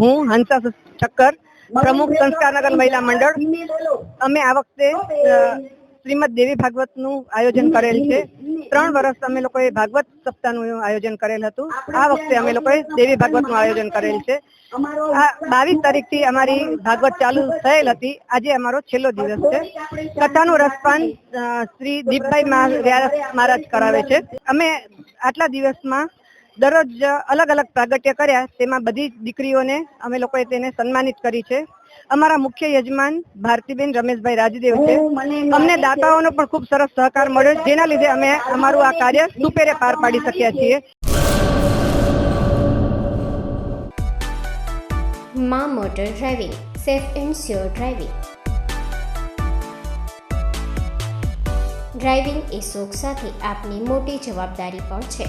હું હંસા ઠક્કર પ્રમુખ સંસ્કારનગર મહિલા મંડળ. અમે આ વખતે શ્રીમદ દેવી ભાગવતનું આયોજન કરેલ છે. ત્રણ વર્ષ અમે લોકોએ ભાગવત સપ્તાહનું આયોજન કરેલ હતું. આ વખતે અમે લોકોએ દેવી ભાગવતનું આયોજન કરેલ છે. આ બાવીસ તારીખથી અમારી ભાગવત ચાલુ થયેલ હતી. આજે અમારો છેલ્લો દિવસ છે. કથાનું રસપાન શ્રી દીપભાઈ મહારાજ કરાવે છે. અમે આટલા દિવસમાં દરરોજ અલગ અલગ પ્રાગટ્ય કર્યા તેમાં બધી જ દીકરીઓને અમે લોકોએ તેને સન્માનિત કરી છે. અમારા મુખ્ય યજમાન ભારતીબેન રમેશભાઈ રાજદેવ છે. અમને દાતાઓનો પણ ખૂબ સરસ સહકાર મળ્યો જેના લીધે અમે અમારું આ કાર્ય સુપેરે પાર પાડી શક્યા છીએ. મા motor driving safe and sure driving. Driving એ શોખ સાથે આપની મોટી જવાબદારી પણ છે.